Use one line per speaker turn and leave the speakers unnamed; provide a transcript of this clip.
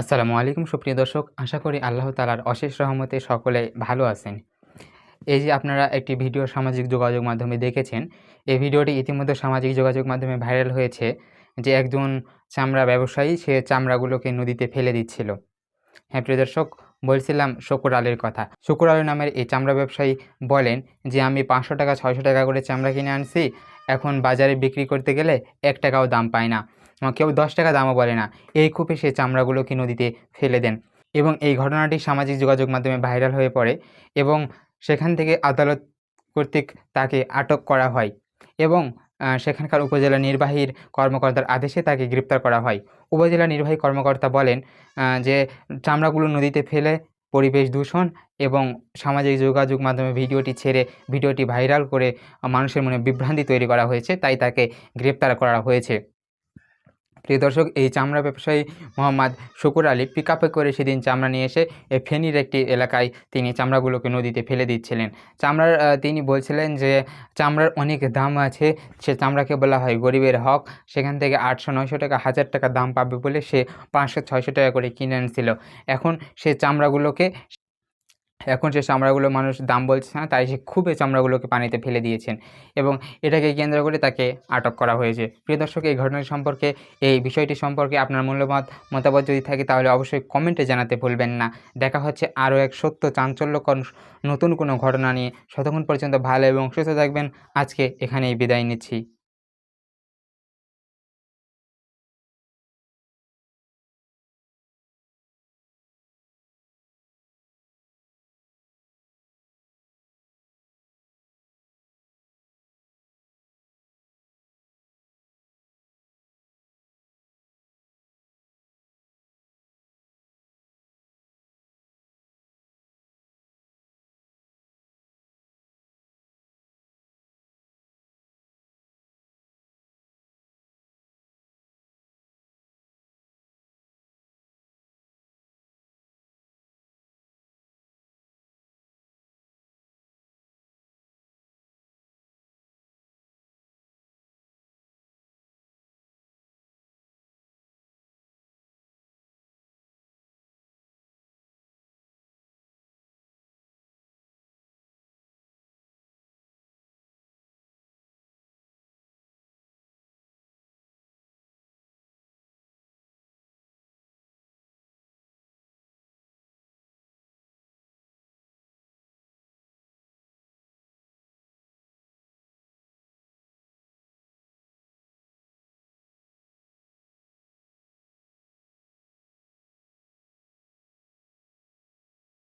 আসসালামু আলাইকুম, সুপ্রিয় দর্শক। আশা করি আল্লাহ তালার অশেষ রহমতে সকলে ভালো আছেন। এই যে আপনারা একটি ভিডিও সামাজিক যোগাযোগ মাধ্যমে দেখেছেন, এই ভিডিওটি ইতিমধ্যে সামাজিক যোগাযোগ মাধ্যমে ভাইরাল হয়েছে যে একজন চামড়া ব্যবসায়ী, সে চামড়াগুলোকে নদীতে ফেলে দিচ্ছিল। হ্যাঁ প্রিয় দর্শক, বলছিলাম শকুর আলীর কথা। শকুর আলী নামের এই চামড়া ব্যবসায়ী বলেন যে, আমি পাঁচশো টাকা, ছয়শো টাকা করে চামড়া কিনে আনছি, এখন বাজারে বিক্রি করতে গেলে এক টাকাও দাম পায় না। কেউ দশ টাকা দামও বলে না। এই ক্ষোভে সে চামড়াগুলোকে নদীতে ফেলে দেন এবং এই ঘটনাটি সামাজিক যোগাযোগ মাধ্যমে ভাইরাল হয়ে পড়ে এবং সেখান থেকে আদালত কর্তৃক তাকে আটক করা হয় এবং সেখানকার উপজেলা নির্বাহীর কর্মকর্তার আদেশে তাকে গ্রেপ্তার করা হয়। উপজেলা নির্বাহী কর্মকর্তা বলেন যে চামড়াগুলো নদীতে ফেলে পরিবেশ দূষণ এবং সামাজিক যোগাযোগ মাধ্যমে ভিডিওটি ছেড়ে ভিডিওটি ভাইরাল করে মানুষের মনে বিভ্রান্তি তৈরি করা হয়েছে, তাই তাকে গ্রেপ্তার করা হয়েছে। প্রিয় দর্শক, এই চামড়া ব্যবসায়ী মোহাম্মদ শুকুর আলী পিক করে সেদিন চামড়া নিয়ে এসে ফেনীর একটি এলাকায় তিনি চামড়াগুলোকে নদীতে ফেলে দিচ্ছিলেন। চামড়ার তিনি বলছিলেন যে চামড়ার অনেক দাম আছে, সে চামড়াকে বলা হয় গরিবের হক, সেখান থেকে আটশো নয়শো টাকা, হাজার টাকা দাম পাবে বলে সে পাঁচশো ছয়শো টাকা করে কিনে আনছিল এখন সে চামড়াগুলোকে এখন সে চামড়াগুলো মানুষ দাম বলছে না তাই সে খুব এই চামড়াগুলোকে পানিতে ফেলে দিয়েছেন এবং এটাকে কেন্দ্র করে তাকে আটক করা হয়েছে। প্রিয় দর্শক, এই ঘটনাটি সম্পর্কে, এই বিষয়টি সম্পর্কে আপনার মূল্যমত মতামত যদি থাকে তাহলে অবশ্যই কমেন্টে জানাতে ভুলবেন না। দেখা হচ্ছে আরও এক সত্য চাঞ্চল্যকর নতুন কোনো ঘটনা নিয়ে। ততক্ষণ পর্যন্ত ভালো এবং সুস্থ থাকবেন। আজকে এখানেই বিদায় নিচ্ছি।